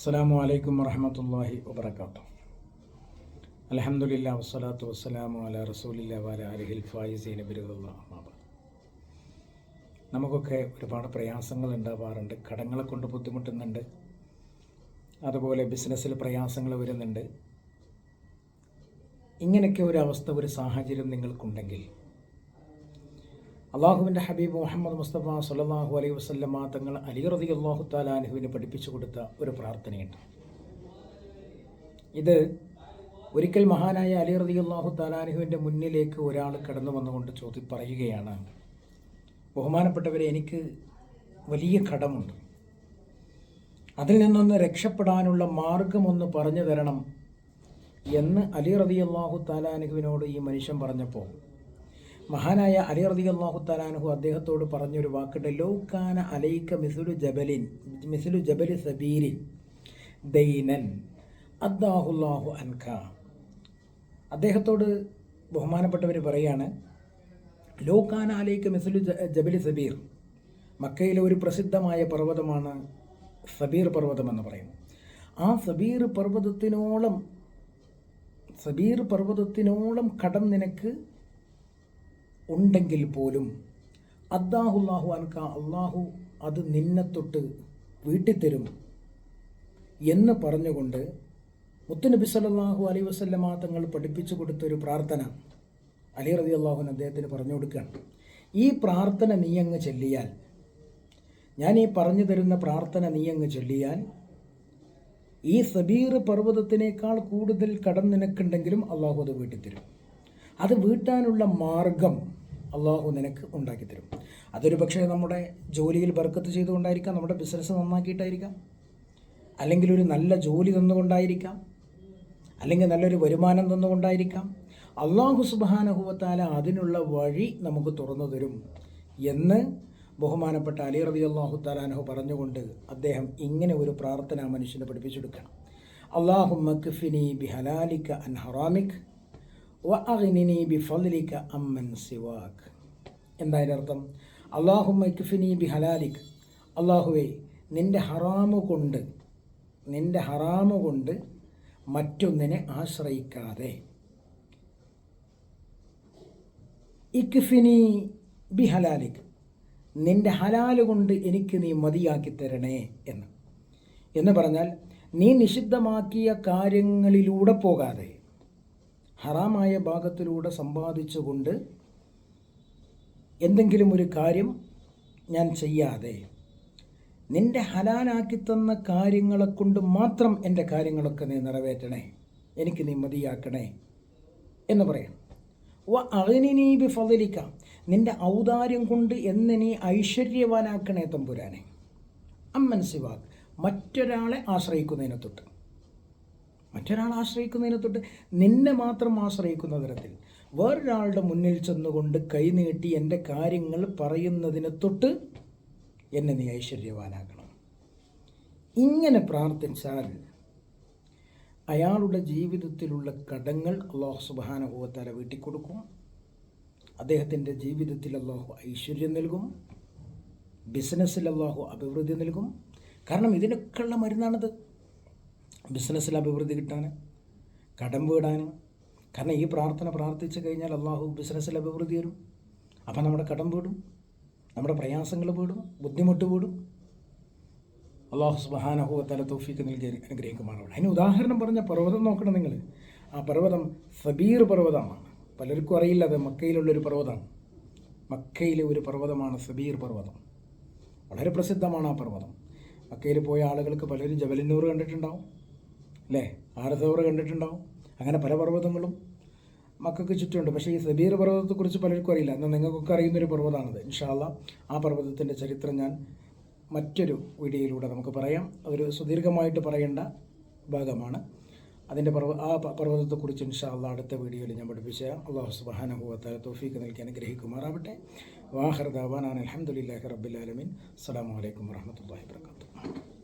അസ്സാം വലൈക്കും വറഹമത്തല്ലാഹി വബർക്കാത്തു അലഹമുല്ല വസ്സലാത്തു വസ്സലാമു അല റസൂലില്ല വാല അലഹിൽ ഫായിസീൻ ബിരുദുള്ള നമുക്കൊക്കെ ഒരുപാട് പ്രയാസങ്ങൾ ഉണ്ടാവാറുണ്ട് കടങ്ങളെ കൊണ്ട് ബുദ്ധിമുട്ടുന്നുണ്ട് അതുപോലെ ബിസിനസ്സിൽ പ്രയാസങ്ങൾ വരുന്നുണ്ട്. ഇങ്ങനെയൊക്കെ ഒരു അവസ്ഥ ഒരു സാഹചര്യം നിങ്ങൾക്കുണ്ടെങ്കിൽ അള്ളാഹുവിന്റെ ഹബീബ് മുഹമ്മദ് മുസ്തഫ സല്ലാഹു അലൈഹി വസ്ലമ തങ്ങൾ അലി റതി അള്ളാഹു താലാനുഹുവിന് പഠിപ്പിച്ചു കൊടുത്ത ഒരു പ്രാർത്ഥനയുണ്ട്. ഇത് ഒരിക്കൽ മഹാനായ അലി റതി അള്ളാഹു താലാനുഹുവിന്റെ മുന്നിലേക്ക് ഒരാൾ കടന്നു വന്നുകൊണ്ട് ചോദ്യം പറയുകയാണ്. ബഹുമാനപ്പെട്ടവരെ എനിക്ക് വലിയ കടമുണ്ട്. അതിൽ നിന്നൊന്ന് രക്ഷപ്പെടാനുള്ള മാർഗമൊന്ന് പറഞ്ഞു തരണം എന്ന് അലി റതി അള്ളാഹു താലാനുഹുവിനോട് ഈ മനുഷ്യൻ പറഞ്ഞപ്പോൾ മഹാനായ അലി റതി അള്ളാഹു താലാനുഹു അദ്ദേഹത്തോട് പറഞ്ഞൊരു വാക്കുണ്ട് ലൗക്കാന അലൈക്ക മിസുലു ജബലിൻ മിസുലു ജബലി സബീരിൻ ദൈനൻ അദ്ദാഹുല്ലാഹു അൻഖ അദ്ദേഹത്തോട് ബഹുമാനപ്പെട്ടവർ പറയാണ് ലോക്കാന അലൈക്ക മിസുലു ജബലി സബീർ മക്കയിലെ ഒരു പ്രസിദ്ധമായ പർവതമാണ് സബീർ പർവതം എന്ന് പറയുന്നത് ആ സബീർ പർവതത്തിനോളം സബീർ പർവതത്തിനോളം കടം നിനക്ക് ഉണ്ടെങ്കിൽ പോലും അദ്ദാഹുല്ലാഹു അൻക അള്ളാഹു അത് നിന്നെ തൊട്ട് വീട്ടിത്തരും എന്ന് പറഞ്ഞുകൊണ്ട് മുത്തുനബി സല്ലാഹു അലൈ വസ്ലമ തങ്ങൾ പഠിപ്പിച്ചു കൊടുത്തൊരു പ്രാർത്ഥന അലി റതി അള്ളാഹുൻ അദ്ദേഹത്തിന് പറഞ്ഞു കൊടുക്കുകയാണ്. ഈ പ്രാർത്ഥന നീ അങ്ങ് ചൊല്ലിയാൽ ഞാൻ ഈ പറഞ്ഞു തരുന്ന പ്രാർത്ഥന നീ അങ്ങ് ചൊല്ലിയാൽ ഈ സബീർ പർവതത്തിനേക്കാൾ കൂടുതൽ കടം നിനക്കുണ്ടെങ്കിലും അള്ളാഹു അത് വീട്ടിത്തരും. അത് വീട്ടാനുള്ള മാർഗം അള്ളാഹു നിനക്ക് ഉണ്ടാക്കി തരും. അതൊരു പക്ഷേ നമ്മുടെ ജോലിയിൽ ബർക്കത്ത് ചെയ്തുകൊണ്ടായിരിക്കാം നമ്മുടെ ബിസിനസ് നന്നാക്കിയിട്ടായിരിക്കാം. അല്ലെങ്കിൽ ഒരു നല്ല ജോലി തന്നുകൊണ്ടായിരിക്കാം. അല്ലെങ്കിൽ നല്ലൊരു വരുമാനം തന്നുകൊണ്ടായിരിക്കാം. അള്ളാഹു സുബാനഹുവത്താല അതിനുള്ള വഴി നമുക്ക് തുറന്നു തരും എന്ന് ബഹുമാനപ്പെട്ട അലി റബി അള്ളാഹു താലാനഹു പറഞ്ഞുകൊണ്ട് അദ്ദേഹം ഇങ്ങനെ ഒരു പ്രാർത്ഥന മനുഷ്യനെ പഠിപ്പിച്ചെടുക്കണം അള്ളാഹു മക്ഫിനി ബി ഹലാലിക്ക അൻ ഹറാമിക് അമ്മൻ സിവാക്. എന്തായാലും അർത്ഥം ബി അള്ളാഹുവേ നിന്റെ ഹറാമു കൊണ്ട് നിന്റെ ഹറാമു കൊണ്ട് മറ്റൊന്നിനെ ആശ്രയിക്കാതെ. ഇക്ഫിനി ബി ഹലാലിക് നിന്റെ ഹലാൽ കൊണ്ട് എനിക്ക് നീ മതിയാക്കി തരണേ എന്ന്. എന്ന് പറഞ്ഞാൽ നീ നിഷിദ്ധമാക്കിയ കാര്യങ്ങളിലൂടെ പോകാതെ ഹറാമായ ഭാഗത്തിലൂടെ സമ്പാദിച്ചുകൊണ്ട് എന്തെങ്കിലും ഒരു കാര്യം ഞാൻ ചെയ്യാതെ നിന്റെ ഹലാലാക്കി തന്ന കാര്യങ്ങളെ കൊണ്ട് മാത്രം എന്റെ കാര്യങ്ങളൊക്കെ നീ നിറവേറ്റണേ എനിക്ക് നീ മതിയാക്കണേ എന്ന് പറയാം. വ അഗ്നിനീ ബി ഫതിലിക്ക നിന്റെ ഔദാര്യം കൊണ്ട് എന്നെ നീ ഐശ്വര്യവാനാക്കണേ തമ്പുരാനെ. അമ്മൻ സിവാക്ക് മറ്റൊരാളെ ആശ്രയിക്കുന്നതിനെ തൊട്ട്. മറ്റൊരാൾ ആശ്രയിക്കുന്നതിനെ തൊട്ട് നിന്നെ മാത്രം ആശ്രയിക്കുന്ന തരത്തിൽ വേറൊരാളുടെ മുന്നിൽ ചെന്നുകൊണ്ട് കൈനീട്ടി എന്റെ കാര്യങ്ങൾ പറയുന്നതിനെ തൊട്ട് എന്നെ നീ ഐശ്വര്യവാനാക്കണം. ഇങ്ങനെ പ്രാർത്ഥിച്ചാൽ അയാളുടെ ജീവിതത്തിലുള്ള കടങ്ങൾ അള്ളാഹു ഹോത്താര വീട്ടിക്കൊടുക്കും. അദ്ദേഹത്തിന്റെ ജീവിതത്തിൽ അള്ളാഹു ഐശ്വര്യം നൽകും. ബിസിനസ്സിൽ അള്ളാഹു അഭിവൃദ്ധി നൽകും. കാരണം ഇതിനൊക്കെയുള്ള മരുന്നാണത്. ബിസിനസ്സിൽ അഭിവൃദ്ധി കിട്ടാൻ കടം വീടാൻ കാരണം ഈ പ്രാർത്ഥന പ്രാർത്ഥിച്ചു കഴിഞ്ഞാൽ അള്ളാഹു ബിസിനസ്സിൽ അഭിവൃദ്ധി വരും അപ്പം നമ്മുടെ കടം വീടും നമ്മുടെ പ്രയാസങ്ങൾ വീടും ബുദ്ധിമുട്ട് വീടും. അള്ളാഹു സുബാനഹു തല തോഫിക്ക് നൽകി അനുഗ്രഹിക്കുമാറാണ് അതിന് ഉദാഹരണം പറഞ്ഞ പർവതം നോക്കണം നിങ്ങൾ. ആ പർവതം സബീർ പർവതമാണ്. പലർക്കും അറിയില്ല അത് മക്കയിലുള്ളൊരു പർവതമാണ്. മക്കയിലെ ഒരു പർവതമാണ് സബീർ പർവതം. വളരെ പ്രസിദ്ധമാണ് ആ പർവതം. മക്കയിൽ പോയ ആളുകൾക്ക് പലരും ജബലിന്നൂർ കണ്ടിട്ടുണ്ടാവും. അല്ലേ ആരസവർ കണ്ടിട്ടുണ്ടാവും? അങ്ങനെ പല പർവതങ്ങളും മക്കൾക്ക് ചുറ്റുമുണ്ട്. പക്ഷേ ഈ സബീർ പർവതത്തെക്കുറിച്ച് പലർക്കും അറിയില്ല. എന്നാൽ നിങ്ങൾക്കൊക്കെ അറിയുന്നൊരു പർവതമാണത് ഇൻഷാല്ല ആ പർവതത്തിന്റെ ചരിത്രം ഞാൻ മറ്റൊരു വീഡിയോയിലൂടെ നമുക്ക് പറയാം. അതൊരു സുദീർഘമായിട്ട് പറയേണ്ട ഭാഗമാണ്. അതിന്റെ പർവ ആ പർവതത്തെക്കുറിച്ച് ഇൻഷാല്ല അടുത്ത വീഡിയോയിൽ ഞാൻ പഠിപ്പിച്ച അള്ളാഹു സുബാനഹുവത്താല തോഫീക്ക് നൽകി അനുഗ്രഹിക്കുമാറാവട്ടെ. വാഹർ ദാവാനാണ് അലഹമുല്ലാഹി റബ്ബുലാലമീൻ അസ്സാം വലൈക്കും വരഹമുല്ലാ വാത്തു